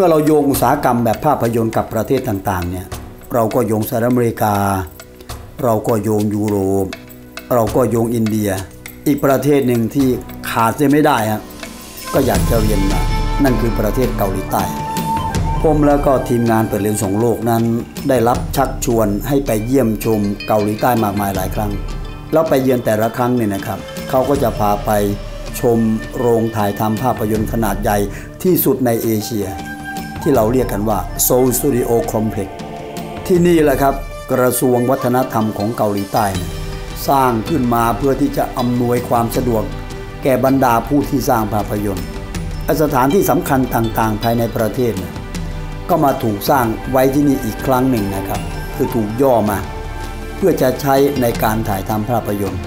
มื่อเราโยงอุตสาหกรรมแบบภาพยนตร์กับประเทศต่างๆเนี่ยเราก็โยงสหรัฐอเมริกา เราก็โยงยุโรป เราก็โยงอินเดีย อีกประเทศหนึ่งที่ขาดจะไม่ได้ฮะก็อยากจะเรียนมานั่นคือประเทศเกาหลีใต้ผมแล้วก็ทีมงานเปิดเรียนส่งโลกนั้น ได้รับชักชวนให้ไปเยี่ยมชมเกาหลีใต้มากมายหลายครั้ง แล้วไปเยือนแต่ละครั้งเนี่ยนะครับ เขาก็จะพาไปชมโรงถ่ายทำภาพยนตร์ขนาดใหญ่ที่สุดในเอเชีย ที่เราเรียกกันว่า Seoul Studio Complex ที่นี่แหละครับ กระทรวงวัฒนธรรมของเกาหลีใต้สร้างขึ้นมาเพื่อที่จะอำนวยความสะดวก แก่บรรดาผู้ที่สร้างภาพยนตร์สถานที่สำคัญต่างๆ ภายในประเทศก็มาถูกสร้างไว้ที่นี่อีกครั้งหนึ่งนะครับ คือถูกย่อมา เพื่อจะใช้ในการถ่ายทำภาพยนตร์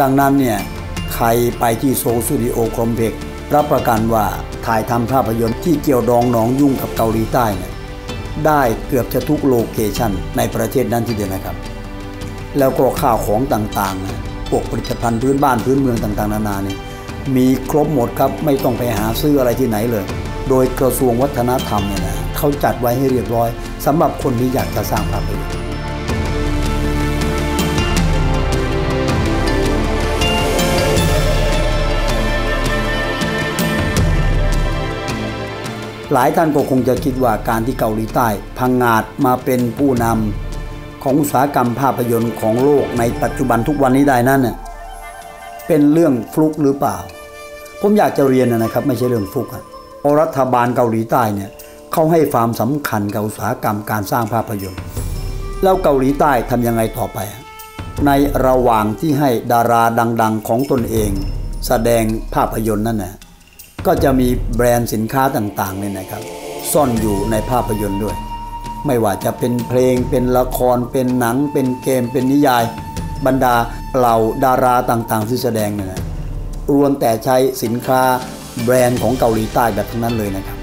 ดังนั้นเนี่ยใครไปที่โซลสตูดิโอคอมเพล็กรับประกันว่า ถ่ายทำภาพยนตร์ที่เกี่ยวดองหนองยุ่งกับเกาหลีใต้เนี่ยได้เกือบจะทุกโลเคชันในประเทศนั้นทีเดียวนะครับ แล้วก็ข้าวของต่างๆพวกผลิตภัณฑ์พื้นบ้านพื้นเมืองต่างๆ นานาเนี่ยมีครบหมดครับไม่ต้องไปหาซื้ออะไรที่ไหนเลย โดยกระทรวงวัฒนธรรมเนี่ยนะเขาจัดไว้ให้เรียบร้อยสำหรับคนที่อยากจะสร้างภาพยนตร์ หลายท่านก็คงจะคิดว่าการที่เกาหลีใต้ พังงาดมาเป็นผู้นำของอุตสาหกรรมภาพยนตร์ของโลกในปัจจุบันทุกวันนี้ได้นั้นเน่ยเป็นเรื่องฟลุกหรือเปล่า ผมอยากจะเรียนนะครับ ไม่ใช่เรื่องฟลุกอะรัฐบาลเกาหลีใต้เนี่ยเขาให้ความสำคัญกับอุตสาหกรรมการสร้างภาพยนตร์ แล้วเกาหลีใต้ทำยังไงต่อไป ในระหว่างที่ให้ดาราดัง ๆ ของตนเอง แสดงภาพยนตร์นั่นนะ ก็จะมีแบรนด์สินค้าต่างๆเนี่ยนะครับ ซ่อนอยู่ในภาพยนตร์ด้วย ไม่ว่าจะเป็นเพลงเป็นละคร เป็นหนัง เป็นเกม เป็นนิยาย บรรดาเหล่าดาราต่างๆ ที่แสดงเนี่ยนะรวนแต่ใช้สินค้าแบรนด์ของเกาหลีใต้แบบทั้งนั้นเลยนะครับ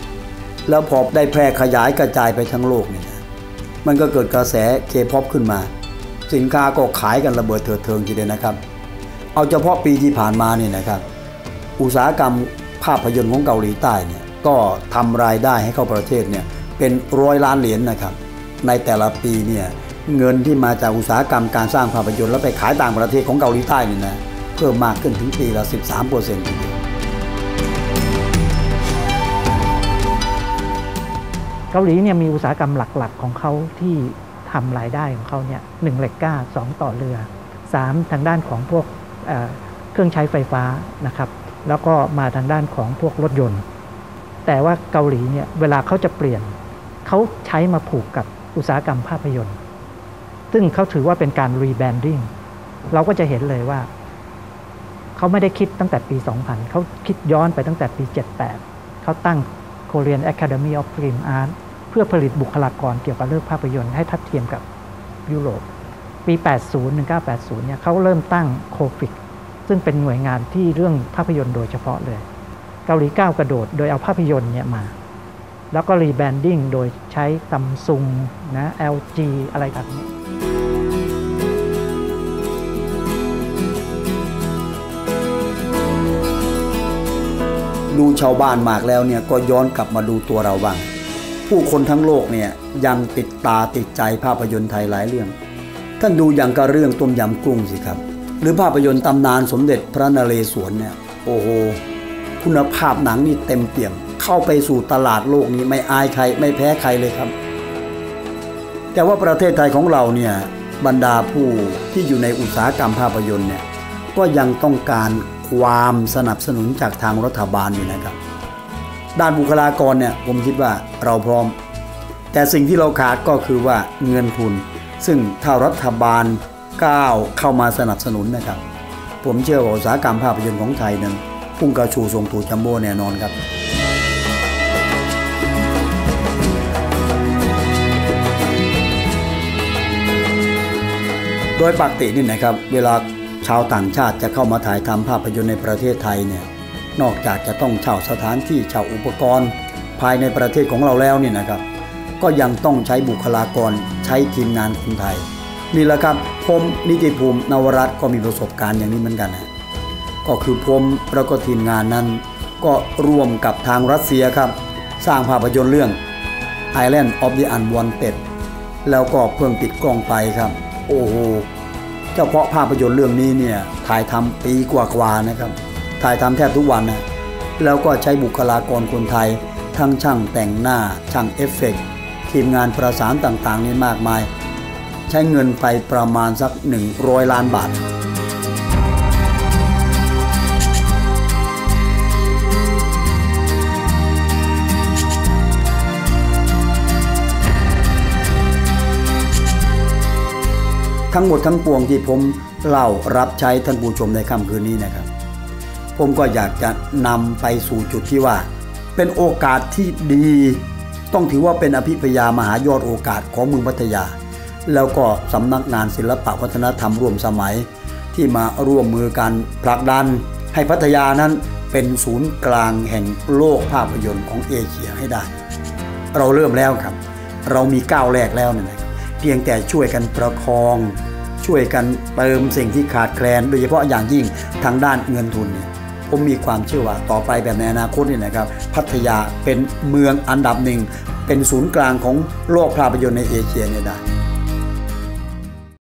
แล้วพอได้แพร่ขยายกระจายไปทั้งโลกเนี่ยนะมันก็เกิดกระแสเคป๊อปขึ้นมา สินค้าก็ขายกันระเบิดเถิดเทิงทีเดียวนะครับ เอาเฉพาะปีที่ผ่านมาเนี่ยนะครับ อุตสาหกรรม ภาพยนตร์ของเกาหลีใต้เนี่ยก็ทำรายได้ให้เข้าประเทศเนี่ยเป็นร้อยล้านเหรียญนนะครับ ในแต่ละปีเนี่ยเงินที่มาจากอุตสาหกรรมการสร้างภาพยนตร์แล้วไปขายต่างประเทศของเกาหลีใต้เนี่ยนะเพิ่มมากขึ้นถึงปีละ 13เปอร์เซ็นต์เดียเกาหลีเนี่ยมีอุตสาหกรรมหลักๆ ของเขาที่ทำรายได้ของเขาเนี่ยหนึ่งเหล็กกล้าสองต่อเรือสามทางด้านของพวกเเครื่องใช้ไฟฟ้านะครับ แล้วก็มาทางด้านของพวกรถยนต์ แต่ว่าเกาหลีเนี่ยเวลาเขาจะเปลี่ยนเขาใช้มาผูกกับอุตสาหกรรมภาพยนตร์ ซึ่งเขาถือว่าเป็นการรีแบรนดิ้งเราก็จะเห็นเลยว่า เขาไม่ได้คิดตั้งแต่ปี 2000 เขาคิดย้อนไปตั้งแต่ปี 78 เขาตั้ง Korean Academy of Film Art เพื่อผลิตบุคลากรเกี่ยวกับเรื่องภาพยนตร์ให้ทัดเทียมกับยุโรป ปี 80 1980 เนี่ยเขาเริ่มตั้งโคฟิก ซึ่งเป็นหน่วยงานที่เรื่องภาพยนตร์โดยเฉพาะเลย เกาหลีก้าวกระโดดโดยเอาภาพยนตร์เนี่ยมา แล้วก็รีแบรนดิ้งโดยใช้ซัมซุงนะ LG อะไรแบบนี้ดูชาวบ้านมากแล้วเนี่ยก็ย้อนกลับมาดูตัวเราบ้าง ผู้คนทั้งโลกเนี่ยยังติดตาติดใจภาพยนตร์ไทยหลายเรื่อง ท่านดูอย่างกระเรื่องต้มยำกุ้งสิครับ หรือภาพยนตร์ตำนานสมเด็จพระนเรศวรเนี่ยโอ้โหคุณภาพหนังนี่เต็มเปี่ยม เข้าไปสู่ตลาดโลกนี้ไม่อายใครไม่แพ้ใครเลยครับ แต่ว่าประเทศไทยของเราเนี่ยบรรดาผู้ที่อยู่ในอุตสาหกรรมภาพยนตร์เนี่ยก็ยังต้องการความสนับสนุนจากทางรัฐบาลอยู่นะครับ ด้านบุคลากรเนี่ยผมคิดว่าเราพร้อม แต่สิ่งที่เราขาดก็คือว่าเงินทุน ซึ่งถ้ารัฐบาล ก้าวเข้ามาสนับสนุนนะครับ ผมเชื่อว่าอุตสาหกรรมภาพยนตร์ของไทยนั้นพุ่งกระชูทรงตูจัมโบ้แน่นอนครับโดยปกตินี่นะครับเวลาชาวต่างชาติจะเข้ามาถ่ายทำภาพยนตร์ในประเทศไทยเนี่ยนอกจากจะต้องเช่าสถานที่เช่าอุปกรณ์ ภายในประเทศของเราแล้วเนี่ยนะครับ ก็ยังต้องใช้บุคลากรใช้ทีมงานคนไทย นี่แหละครับผมนิติภูมินวรัตน์ก็มีประสบการณ์อย่างนี้เหมือนกันนะก็คือผมแล้วก็ทีมงานนั้น ก็ร่วมกับทางรัสเซียครับ สร้างภาพยนตร์เรื่อง Island of the Unwanted แล้วก็เพิ่งปิดกล้องไปครับ โอ้โหเฉพาะภาพยนตร์เรื่องนี้เนี่ยถ่ายทำปีกว่าๆนะครับ ถ่ายทำแทบทุกวันนะแล้วก็ใช้บุคลากรคนไทย ทั้งช่างแต่งหน้าช่างเอฟเฟกต์ทีมงานประสานต่างๆนี่มากมาย ใช้เงินไปประมาณสัก 100 ล้านบาท ทั้งหมดทั้งปวงที่ผมเล่ารับใช้ท่านผู้ชมในค่ำคืนนี้นะครับ ผมก็อยากจะนำไปสู่จุดที่ว่า เป็นโอกาสที่ดี ต้องถือว่าเป็นอภิพยามหายอดโอกาสของเมืองพัทยา แล้วก็สำนักงานศิลปะวัฒนธรรมร่วมสมัย ที่มาร่วมมือกันผลักดัน ให้พัทยานั้นเป็นศูนย์กลางแห่งโลกภาพยนตร์ของเอเชียให้ได้ เราเริ่มแล้วครับ เรามีก้าวแรกแล้วนะเพียงแต่ช่วยกันประคอง ช่วยกันเติมสิ่งที่ขาดแคลน โดยเฉพาะอย่างยิ่งทางด้านเงินทุนเนี่ยผมมีความเชื่อว่าต่อไปแบบในอนาคตนี่นะครับ พัทยาเป็นเมืองอันดับหนึ่ง เป็นศูนย์กลางของโลกภาพยนตร์ในเอเชียเนี่ยได้